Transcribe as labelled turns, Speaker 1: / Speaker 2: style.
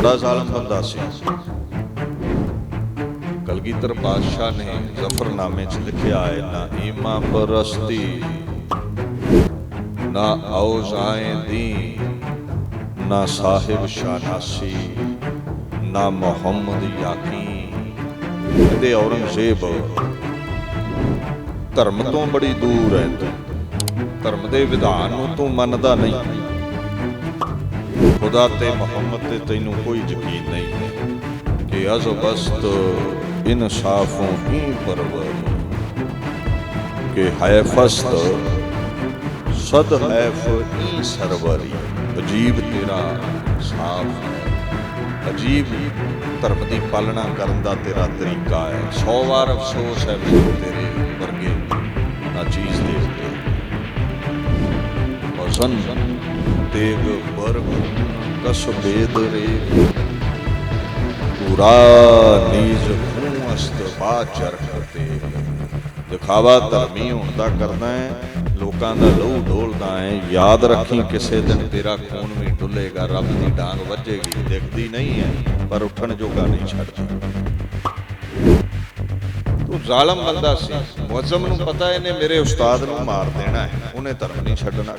Speaker 1: ਬੜਾ ਜ਼ਾਲਮ ਬੰਦਾ ਸੀ। ਕਲਗੀਧਰ ਬਾਦਸ਼ਾਹ ਨੇ ਜ਼ਫਰਨਾਮੇ 'ਚ ਲਿਖਿਆ ਹੈ, ਨਾ ਈਮਾ ਪਰਸਤੀ, ਨਾ ਔਜ਼ਾਏ ਦੀ ਨਾ ਸਾਹਿਬ ਸ਼ਾਨਾਸੀ ਨਾ ਮੁਹੰਮਦ ਯਾਕੀ ਕਹਿੰਦੇ ਔਰੰਗਜ਼ੇਬ, ਧਰਮ ਤੋਂ ਬੜੀ ਦੂਰ ਹੈ ਧਰਮ ਦੇ ਵਿਧਾਨ ਨੂੰ ਤੂੰ ਮੰਨਦਾ ਨਹੀਂ। ਖੁਦਾ ਤੇ ਮੁਹੰਮਦ ਤੇ ਤੈਨੂੰ ਕੋਈ ਯਕੀਨ ਨਹੀਂ ਹੈ ਕਿ ਅਜ਼ਬਸਤ, ਇਨਸਾਫੋਂ ਹੀ ਪਰਵਰ ਕਿ ਹੈ ਫਸਤ ਸਦ ਹੈ ਫੀ ਸਰਵਰੀ ਅਜੀਬ ਤੇਰਾ ਸਾਫ਼ ਹੈ। ਅਜੀਬ ਧਰਮ ਦੀ ਪਾਲਣਾ ਕਰਨ ਦਾ ਤੇਰਾ ਤਰੀਕਾ ਹੈ। 100 ਵਾਰ ਅਫਸੋਸ ਹੈ ਮੈਨੂੰ ਤੇਰੇ ਵਰਗੇ ਨਾ ਚੀਜ਼ ਦੇ ਉੱਤੇ। ਹਸਨ ਤੇਗ ਬਰਗ ਕਸਬੇਦ ਰੇ ਪੂਰਾ ਨੀਜ ਹੂੰ ਅਸਤ ਬਾਚਰ ਤੇ ਦਿਖਾਵਾ ਧਰਮੀ ਹੋਣ ਦਾ ਕਰਦਾ ਹੈ, ਲੋਕਾਂ ਦਾ ਲਹੂ ਡੋਲਦਾ ਹੈ। ਯਾਦ ਰੱਖੀ ਕਿਸੇ ਦਿਨ ਤੇਰਾ ਖੂਨ ਵੀ ਡੁੱਲੇਗਾ, ਰੱਬ ਦੀ ਡਾਂਗ ਵੱਜੇਗੀ। ਦਿਖਦੀ ਨਹੀਂ ਹੈ, ਪਰ ਉੱਠਣ ਜੋਗਾ ਨਹੀਂ ਛੱਡਦੀ ਤੂੰ ਜ਼ਾਲਮ ਬੰਦਾ ਸੀ। ਮੁਅਜ਼ਮ ਨੂੰ ਪਤਾ ਇਹਨੇ ਮੇਰੇ ਉਸਤਾਦ ਨੂੰ ਮਾਰ ਦੇਣਾ ਹੈ, ਉਹਨੇ ਧਰਮ ਨਹੀਂ ਛੱਡਣਾ।